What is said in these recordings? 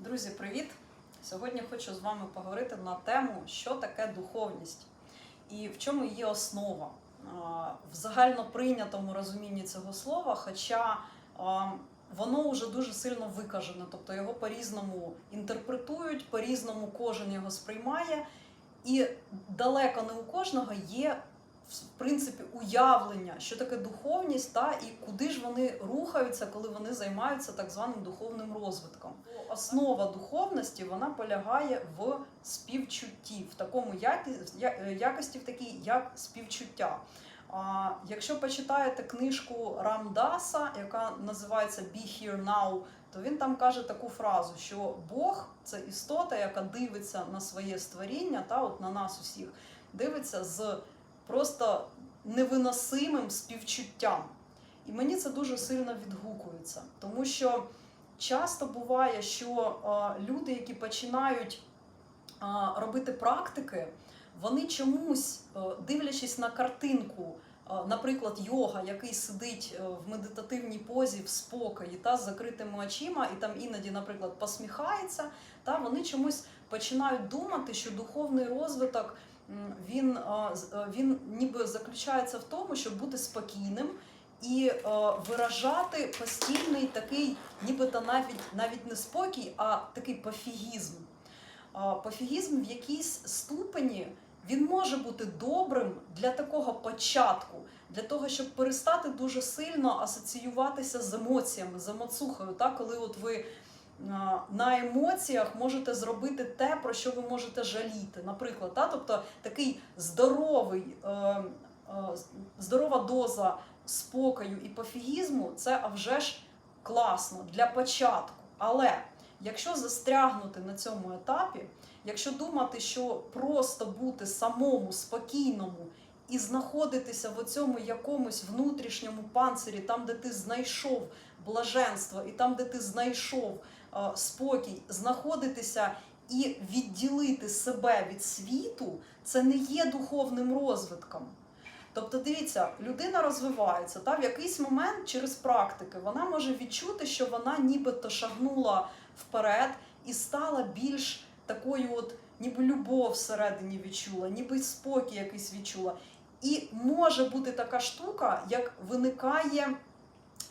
Друзі, привіт! Сьогодні хочу з вами поговорити на тему, що таке духовність і в чому її основа в загально прийнятому розумінні цього слова, хоча воно вже дуже сильно викажене, тобто його по-різному інтерпретують, по-різному кожен його сприймає, і далеко не у кожного є в принципі уявлення, що таке духовність, та і куди ж вони рухаються, коли вони займаються так званим духовним розвитком. Основа духовності вона полягає в співчутті, в такому які, якості, в такій як співчуття. А, якщо почитаєте книжку Рамдаса, яка називається Be Here Now, то він там каже таку фразу, що Бог це істота, яка дивиться на своє створіння, та от на нас усіх, дивиться з просто невиносимим співчуттям. І мені це дуже сильно відгукується, тому що часто буває, що е, люди, які починають е, робити практики, вони чомусь, е, дивлячись на картинку, наприклад, йога, який сидить в медитативній позі в спокої та з закритими очима, і там іноді, наприклад, посміхається, та вони чомусь починають думати, що духовний розвиток він, е, він ніби заключається в тому, щоб бути спокійним і е, виражати постійний такий, нібито навіть навіть не спокій, а такий пофігізм. Пофігізм в якійсь ступені він може бути добрим для такого початку, для того, щоб перестати дуже сильно асоціюватися з емоціями, з емоцухою, та, коли от ви. Е, На емоціях можете зробити те, про що ви можете жаліти. Наприклад, та? тобто такий здоровий, е, е, здорова доза спокою і пофігізму це а вже ж класно для початку. Але якщо застрягнути на цьому етапі, якщо думати, що просто бути самому спокійному і знаходитися в цьому якомусь внутрішньому панцирі, там, де ти знайшов блаженство, і там, де ти знайшов спокій, знаходитися і відділити себе від світу, це не є духовним розвитком. Тобто, дивіться, людина розвивається, та в якийсь момент через практики вона може відчути, що вона нібито шагнула вперед і стала більш такою, от, ніби любов всередині відчула, ніби спокій якийсь відчула. І може бути така штука, як виникає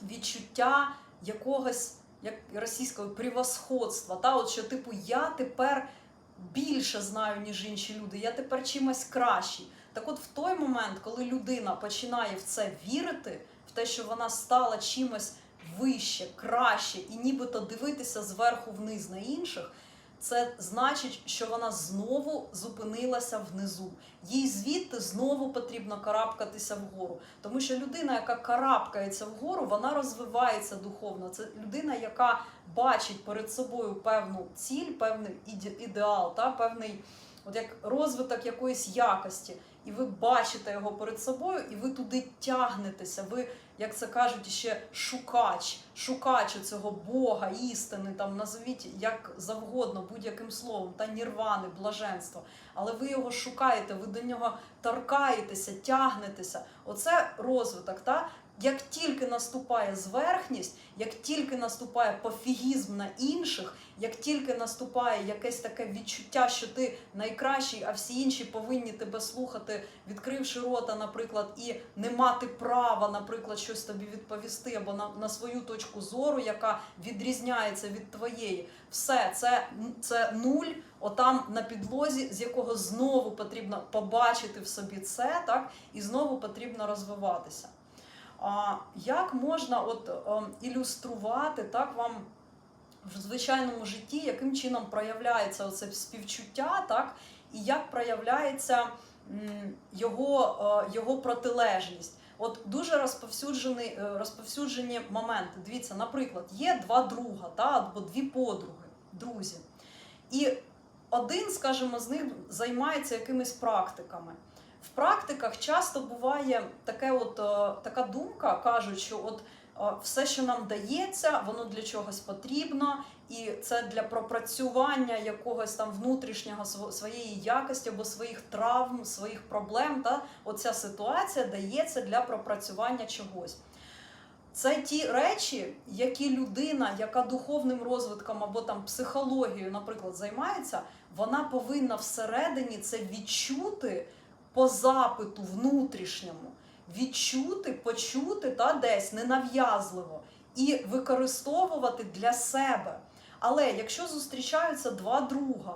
відчуття якогось, як російського превосходства. Та, от що, типу, я тепер більше знаю, ніж інші люди, я тепер чимось кращий. Так от в той момент, коли людина починає в це вірити, в те, що вона стала чимось вище, краще, і нібито дивитися зверху вниз на інших, це значить, що вона знову зупинилася внизу. Їй звідти знову потрібно карабкатися вгору. Тому що людина, яка карабкається вгору, вона розвивається духовно. Це людина, яка бачить перед собою певну ціль, певний ідеал, та певний от як розвиток якоїсь якості. І ви бачите його перед собою, і ви туди тягнетеся. Ви, як це кажуть, ще шукач, шукач цього Бога, істини, там назовіть як завгодно, будь-яким словом, та нірвани, блаженство. Але ви його шукаєте, ви до нього торкаєтеся, тягнетеся. Оце розвиток. Та? Як тільки наступає зверхність, як тільки наступає пофігізм на інших, як тільки наступає якесь таке відчуття, що ти найкращий, а всі інші повинні тебе слухати, відкривши рота, наприклад, і не мати права, наприклад, щось тобі відповісти або на, на свою точку зору, яка відрізняється від твоєї, все це, це нуль, отам на підлозі, з якого знову потрібно побачити в собі це, так, і знову потрібно розвиватися. Як можна от ем, ілюструвати так вам в звичайному житті, яким чином проявляється оце співчуття, так, і як проявляється його, е, його протилежність? От дуже розповсюджений, е, розповсюджені моменти. Дивіться, наприклад, є два друга, та, або дві подруги, друзі. І один, скажімо, з них займається якимись практиками. В практиках часто буває таке от, е, така думка, кажуть, що от е, все, що нам дається, воно для чогось потрібно, і це для пропрацювання якогось там внутрішнього своєї якості або своїх травм, своїх проблем. Та оця ситуація дається для пропрацювання чогось. Це ті речі, які людина, яка духовним розвитком або там психологією, наприклад, займається, вона повинна всередині це відчути по запиту внутрішньому, відчути, почути та десь ненав'язливо і використовувати для себе. Але якщо зустрічаються два друга,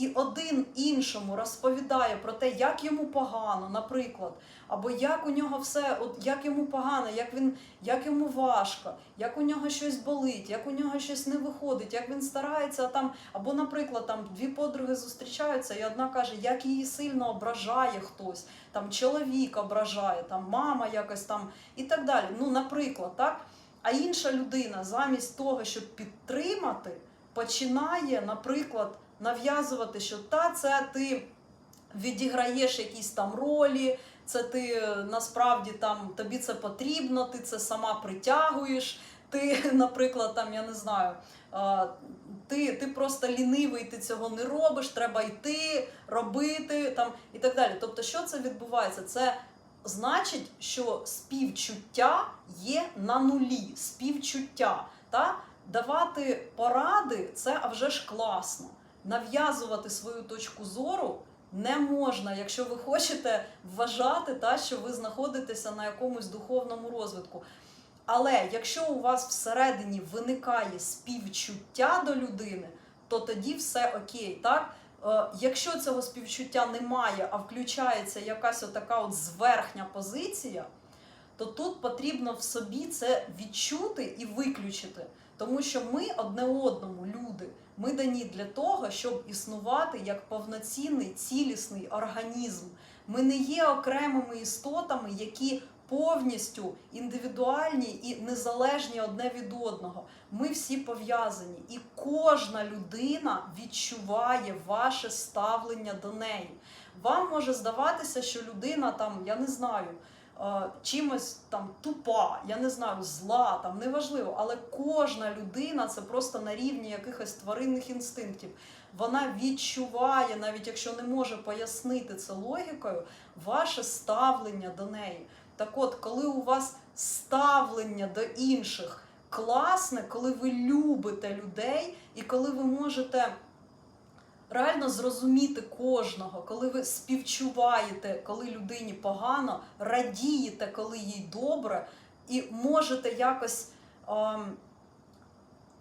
і один іншому розповідає про те, як йому погано, наприклад, або як у нього все, от як йому погано, як він, як йому важко, як у нього щось болить, як у нього щось не виходить, як він старається там, або, наприклад, там дві подруги зустрічаються, і одна каже, як її сильно ображає хтось, там чоловік ображає, там мама якось там і так далі. Ну, наприклад, так. А інша людина, замість того, щоб підтримати, починає, наприклад, нав'язувати, що та це ти відіграєш якісь там ролі, це ти е, насправді там тобі це потрібно, ти це сама притягуєш. Ти, наприклад, там я не знаю, е, ти, ти просто лінивий, ти цього не робиш, треба йти, робити там і так далі. Тобто, що це відбувається? Це значить, що співчуття є на нулі. Співчуття. Та? Давати поради це а вже ж класно. Нав'язувати свою точку зору не можна, якщо ви хочете вважати, та, що ви знаходитеся на якомусь духовному розвитку. Але якщо у вас всередині виникає співчуття до людини, то тоді все окей. Так? Е, Якщо цього співчуття немає, а включається якась отака от зверхня позиція, то тут потрібно в собі це відчути і виключити. Тому що ми одне одному, люди, ми дані для того, щоб існувати як повноцінний цілісний організм. Ми не є окремими істотами, які повністю індивідуальні і незалежні одне від одного. Ми всі пов'язані, і кожна людина відчуває ваше ставлення до неї. Вам може здаватися, що людина там, я не знаю, чимось там тупа, я не знаю, зла, там неважливо, але кожна людина це просто на рівні якихось тваринних інстинктів. Вона відчуває, навіть якщо не може пояснити це логікою, ваше ставлення до неї. Так от, коли у вас ставлення до інших класне, коли ви любите людей, і коли ви можете реально зрозуміти кожного, коли ви співчуваєте, коли людині погано, радієте, коли їй добре, і можете якось ем,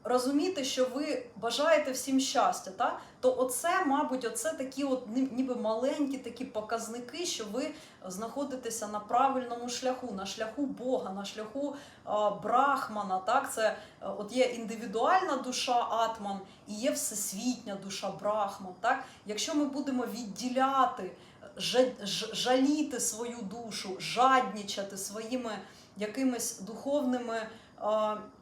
розуміти, що ви бажаєте всім щастя, та? то оце, мабуть, оце такі от ніби маленькі такі показники, що ви знаходитеся на правильному шляху, на шляху Бога, на шляху е, Брахмана. Так? Це е, от є індивідуальна душа Атман і є всесвітня душа Брахман. Так? Якщо ми будемо відділяти, жаліти свою душу, жаднічати своїми якимись духовними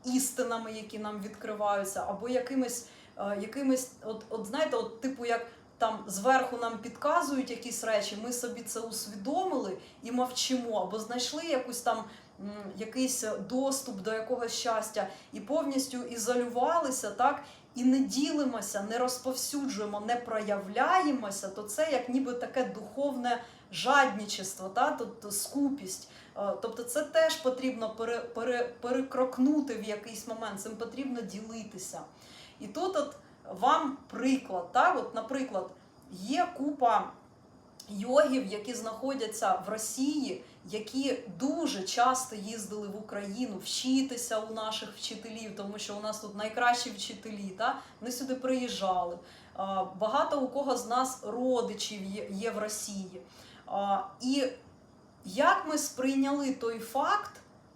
істинами, які нам відкриваються, або якимись, е, якимись от, от знаєте, от типу як. Там зверху нам підказують якісь речі, ми собі це усвідомили і мовчимо, або знайшли якусь там якийсь доступ до якогось щастя і повністю ізолювалися, так і не ділимося, не розповсюджуємо, не проявляємося, то це як ніби таке духовне жаднічество, та тобто скупість. Е, Тобто це теж потрібно пере, пере, перекрокнути в якийсь момент, цим потрібно ділитися. І тут от вам приклад, так? От, наприклад, є купа йогів, які знаходяться в Росії, які дуже часто їздили в Україну вчитися у наших вчителів, тому що у нас тут найкращі вчителі, та? вони сюди приїжджали. Багато у кого з нас родичів є, в Росії. І як ми сприйняли той факт,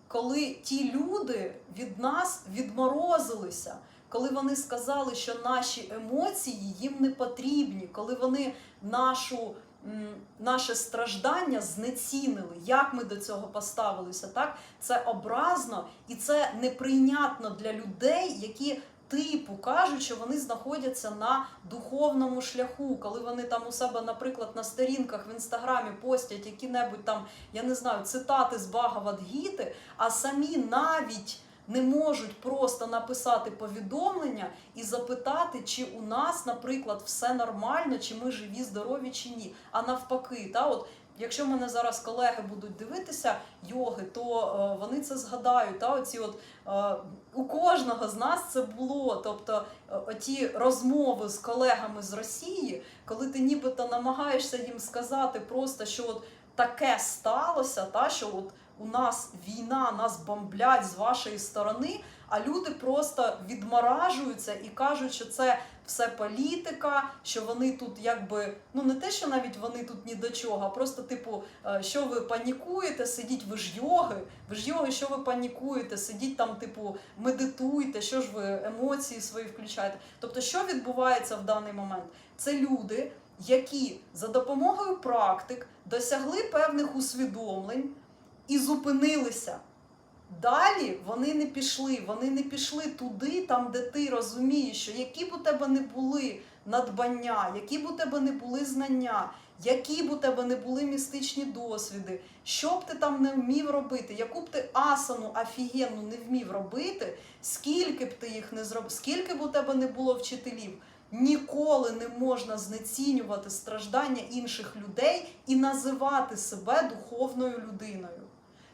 коли ті люди від нас відморозилися, коли вони сказали, що наші емоції їм не потрібні, коли вони нашу, наше страждання знецінили, як ми до цього поставилися, так? Це образно і це неприйнятно для людей, які типу кажуть, що вони знаходяться на духовному шляху, коли вони там у себе, наприклад, на сторінках в інстаграмі постять які-небудь там, я не знаю, цитати з Багавадгіти, а самі навіть не можуть просто написати повідомлення і запитати, чи у нас, наприклад, все нормально, чи ми живі, здорові, чи ні. А навпаки, та от якщо мене зараз колеги будуть дивитися йоги, то е, вони це згадають. Та, оці от, е, у кожного з нас це було. Тобто е, оті розмови з колегами з Росії, коли ти нібито намагаєшся їм сказати просто, що от таке сталося, та, що от у нас війна, нас бомблять з вашої сторони, а люди просто відморажуються і кажуть, що це все політика, що вони тут якби ну не те, що навіть вони тут ні до чого, а просто типу, е, що ви панікуєте, сидіть, ви ж йоги, ви ж йоги, що ви панікуєте, сидіть там, типу, медитуйте, що ж ви емоції свої включаєте. Тобто, що відбувається в даний момент? Це люди, які за допомогою практик досягли певних усвідомлень і зупинилися. Далі вони не пішли, вони не пішли туди, там, де ти розумієш, що які б у тебе не були надбання, які б у тебе не були знання, які б у тебе не були містичні досвіди, що б ти там не вмів робити, яку б ти асану офігенну не вмів робити, скільки б ти їх не зробив, скільки б у тебе не було вчителів, ніколи не можна знецінювати страждання інших людей і називати себе духовною людиною.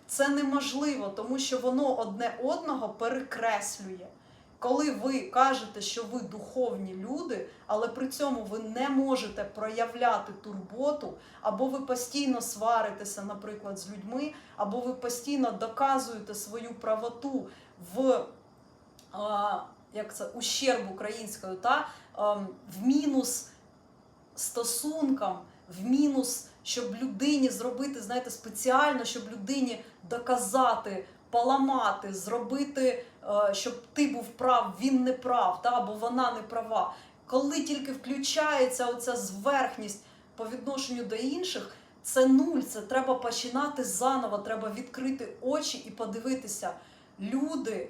Це неможливо, тому що воно одне одного перекреслює. Коли ви кажете, що ви духовні люди, але при цьому ви не можете проявляти турботу, або ви постійно сваритеся, наприклад, з людьми, або ви постійно доказуєте свою правоту в як це, ущерб українською, та, ем, в мінус стосункам, в мінус, щоб людині зробити, знаєте, спеціально, щоб людині доказати, поламати, зробити, е, щоб ти був прав, він не прав, та, або вона не права. Коли тільки включається оця зверхність по відношенню до інших, це нуль, це треба починати заново, треба відкрити очі і подивитися. Люди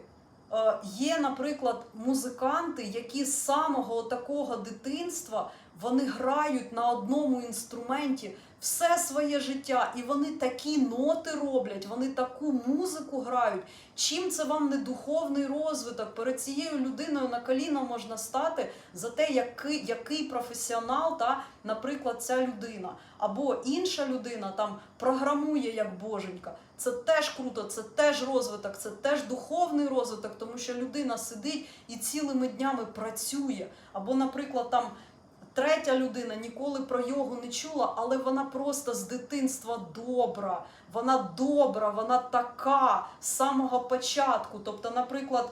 Є, наприклад, музиканти, які з самого такого дитинства вони грають на одному інструменті все своє життя, і вони такі ноти роблять, вони таку музику грають. Чим це вам не духовний розвиток? Перед цією людиною на коліна можна стати за те, який, який професіонал, та, наприклад, ця людина. Або інша людина там програмує як боженька. Це теж круто, це теж розвиток, це теж духовний розвиток, тому що людина сидить і цілими днями працює. Або, наприклад, там третя людина ніколи про йогу не чула, але вона просто з дитинства добра. Вона добра, вона така з самого початку. Тобто, наприклад.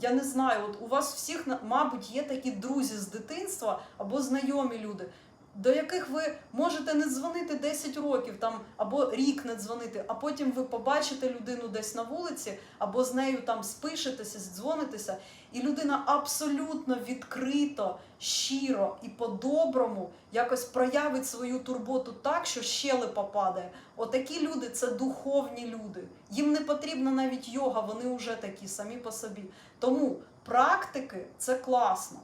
Я не знаю, от у вас всіх, мабуть, є такі друзі з дитинства або знайомі люди, до яких ви можете не дзвонити 10 років там або рік не дзвонити, а потім ви побачите людину десь на вулиці, або з нею там спишетеся, дзвонитеся, і людина абсолютно відкрито, щиро і по-доброму якось проявить свою турботу так, що щелепа падає. Отакі люди це духовні люди. Їм не потрібна навіть йога, вони вже такі самі по собі. Тому практики це класно.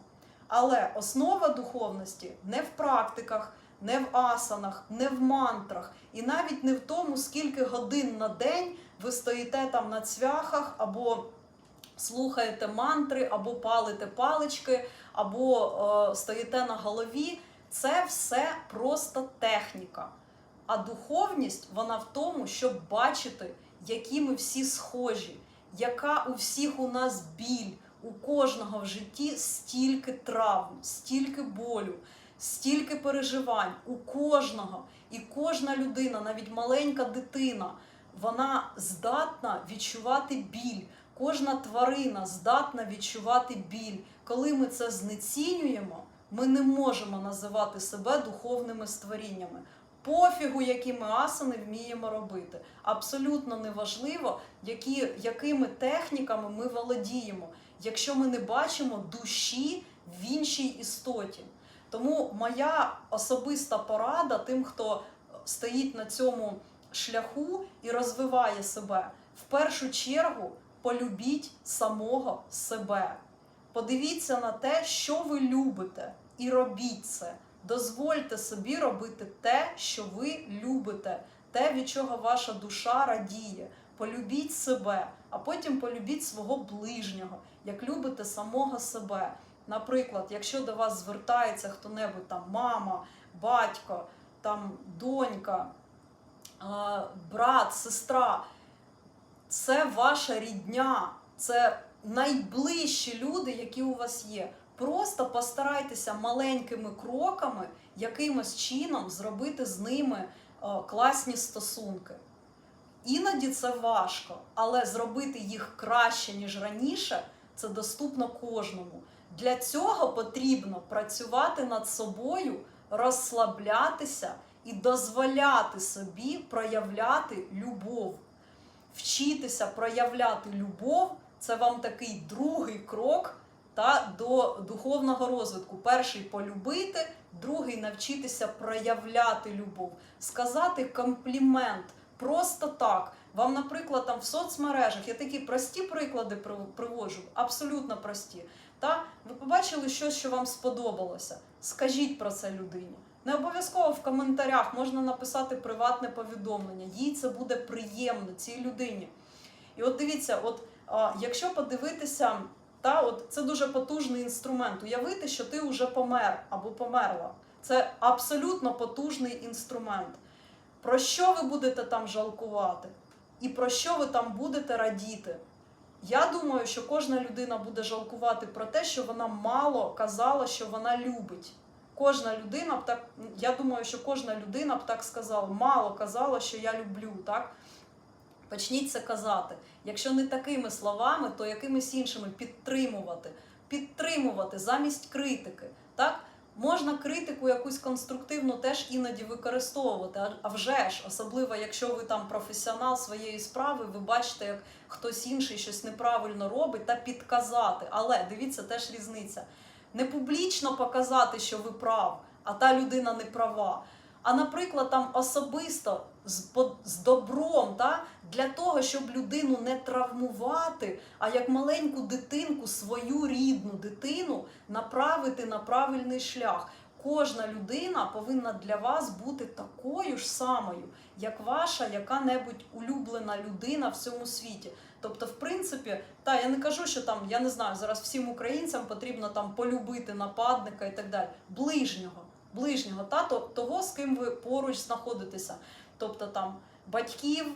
Але основа духовності не в практиках, не в асанах, не в мантрах, і навіть не в тому, скільки годин на день ви стоїте там на цвяхах, або слухаєте мантри, або палите палички, або е, стоїте на голові. Це все просто техніка. А духовність вона в тому, щоб бачити, які ми всі схожі, яка у всіх у нас біль, у кожного в житті стільки травм, стільки болю, стільки переживань, у кожного. І кожна людина, навіть маленька дитина, вона здатна відчувати біль. Кожна тварина здатна відчувати біль. Коли ми це знецінюємо, ми не можемо називати себе духовними створіннями. Пофігу, які ми асани вміємо робити. Абсолютно неважливо, які, якими техніками ми володіємо, якщо ми не бачимо душі в іншій істоті. Тому моя особиста порада тим, хто стоїть на цьому шляху і розвиває себе, в першу чергу полюбіть самого себе. Подивіться на те, що ви любите, і робіть це. Дозвольте собі робити те, що ви любите, те, від чого ваша душа радіє. Полюбіть себе, а потім полюбіть свого ближнього, як любите самого себе. Наприклад, якщо до вас звертається хто-небудь там, мама, батько, там донька, брат, сестра, це ваша рідня, це найближчі люди, які у вас є. Просто постарайтеся маленькими кроками якимось чином зробити з ними е, класні стосунки. Іноді це важко, але зробити їх краще, ніж раніше, це доступно кожному. Для цього потрібно працювати над собою, розслаблятися і дозволяти собі проявляти любов. Вчитися проявляти любов це вам такий другий крок та до духовного розвитку. Перший полюбити, другий навчитися проявляти любов, сказати комплімент просто так. Вам, наприклад, там в соцмережах я такі прості приклади при- приводжу, абсолютно прості. Та ви побачили щось, що вам сподобалося. Скажіть про це людині. Не обов'язково в коментарях можна написати приватне повідомлення. Їй це буде приємно цій людині. І от дивіться, от якщо подивитися, та от це дуже потужний інструмент. Уявити, що ти вже помер або померла. Це абсолютно потужний інструмент. Про що ви будете там жалкувати? І про що ви там будете радіти? Я думаю, що кожна людина буде жалкувати про те, що вона мало казала, що вона любить. Кожна людина б так, я думаю, що кожна людина б так сказала, мало казала, що я люблю, так? Почніть це казати. Якщо не такими словами, то якимись іншими підтримувати. Підтримувати замість критики. Так? Можна критику якусь конструктивну теж іноді використовувати. А- вже ж, особливо якщо ви там професіонал своєї справи, ви бачите, як хтось інший щось неправильно робить, та підказати. Але дивіться, теж різниця. Не публічно показати, що ви прав, а та людина не права. А, наприклад, там особисто з, з добром, та, для того, щоб людину не травмувати, а як маленьку дитинку, свою рідну дитину направити на правильний шлях. Кожна людина повинна для вас бути такою ж самою, як ваша яка-небудь улюблена людина в цьому світі. Тобто, в принципі, та я не кажу, що там я не знаю, зараз всім українцям потрібно там полюбити нападника і так далі. Ближнього, ближнього, та то- того, з ким ви поруч знаходитеся. Тобто там батьків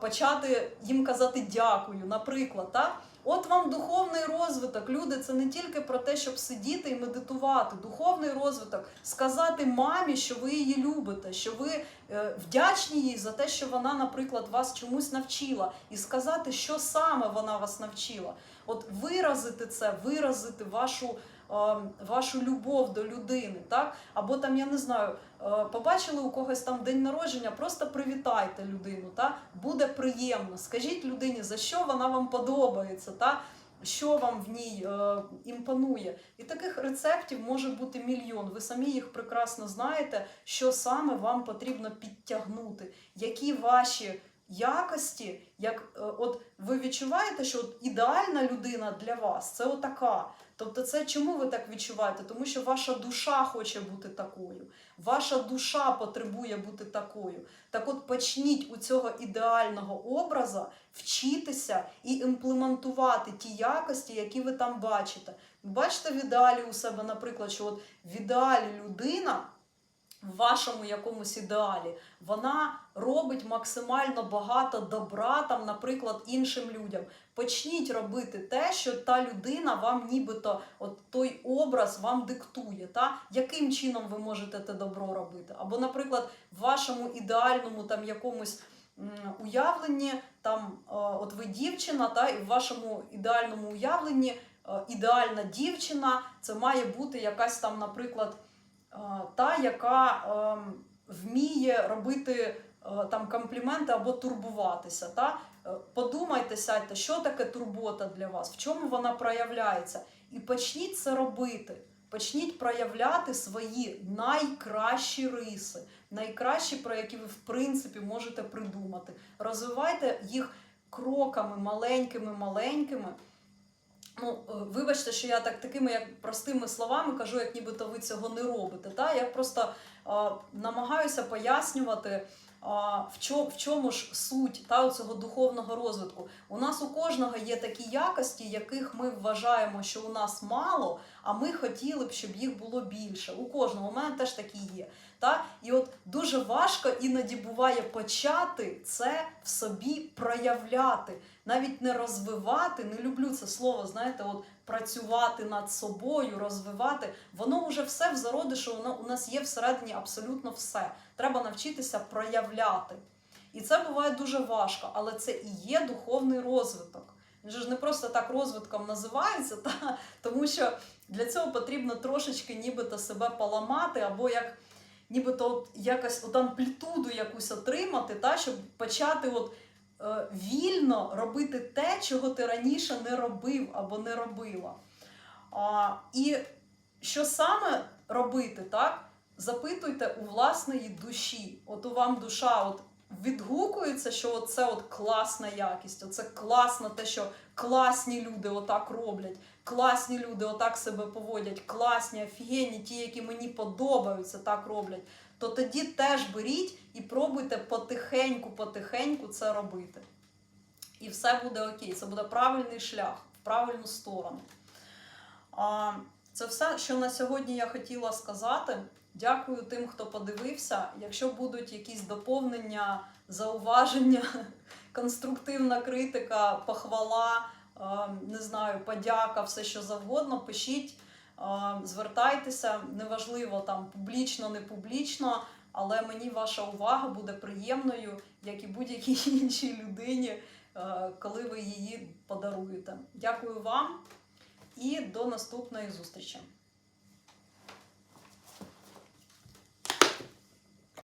почати їм казати дякую, наприклад, та. От вам духовний розвиток. Люди, це не тільки про те, щоб сидіти і медитувати. Духовний розвиток сказати мамі, що ви її любите, що ви е, вдячні їй за те, що вона, наприклад, вас чомусь навчила, і сказати, що саме вона вас навчила. От виразити це, виразити вашу. Е, Вашу любов до людини, так? Або там, я не знаю, е, побачили у когось там день народження, просто привітайте людину, так? буде приємно. Скажіть людині, за що вона вам подобається, так? що вам в ній е, імпонує. І таких рецептів може бути мільйон. Ви самі їх прекрасно знаєте, що саме вам потрібно підтягнути, які ваші якості, як е, от ви відчуваєте, що от ідеальна людина для вас це отака. Тобто, це чому ви так відчуваєте? Тому що ваша душа хоче бути такою, ваша душа потребує бути такою. Так от почніть у цього ідеального образа вчитися і імплементувати ті якості, які ви там бачите. Бачите в ідеалі у себе, наприклад, що от в ідеалі людина. В вашому якомусь ідеалі вона робить максимально багато добра, там, наприклад, іншим людям. Почніть робити те, що та людина вам нібито от той образ вам диктує. Та? Яким чином ви можете те добро робити? Або, наприклад, в вашому ідеальному там якомусь уявленні, там е, от ви дівчина, та, і в вашому ідеальному уявленні е, ідеальна дівчина це має бути якась там, наприклад, та, яка ем, вміє робити е, там компліменти або турбуватися. Та? Е, Подумайте, сядьте, що таке турбота для вас, в чому вона проявляється. І почніть це робити. Почніть проявляти свої найкращі риси, найкращі, про які ви в принципі можете придумати. Розвивайте їх кроками маленькими, маленькими. Ну, е, вибачте, що я так такими як простими словами кажу, як нібито ви цього не робите. Та? Я просто е, намагаюся пояснювати, А, в, чому, в чому ж суть та, цього духовного розвитку? У нас у кожного є такі якості, яких ми вважаємо, що у нас мало, а ми хотіли б, щоб їх було більше. У кожного у мене теж такі є. Та? І от дуже важко іноді буває почати це в собі проявляти, навіть не розвивати. Не люблю це слово, знаєте, от працювати над собою, розвивати. Воно вже все в зародишу, воно у нас є всередині абсолютно все. Треба навчитися проявляти. І це буває дуже важко, але це і є духовний розвиток. Він же ж не просто так розвитком називається, та, тому що для цього потрібно трошечки нібито себе поламати, або як нібито от якось от амплітуду якусь отримати, та, щоб почати от, е, вільно робити те, чого ти раніше не робив або не робила. А, і що саме робити, так? Запитуйте у власної душі. От у вам душа от відгукується, що це класна якість, оце класно те, що класні люди отак роблять, класні люди отак себе поводять, класні, офігенні, ті, які мені подобаються, так роблять. То тоді теж беріть і пробуйте потихеньку, потихеньку це робити. І все буде окей. Це буде правильний шлях в правильну сторону. А, Це все, що на сьогодні я хотіла сказати. Дякую тим, хто подивився. Якщо будуть якісь доповнення, зауваження, конструктивна критика, похвала, не знаю, подяка, все що завгодно, пишіть, е, звертайтеся, неважливо там публічно, не публічно, але мені ваша увага буде приємною, як і будь-якій іншій людині, е, коли ви її подаруєте. Дякую вам і до наступної зустрічі!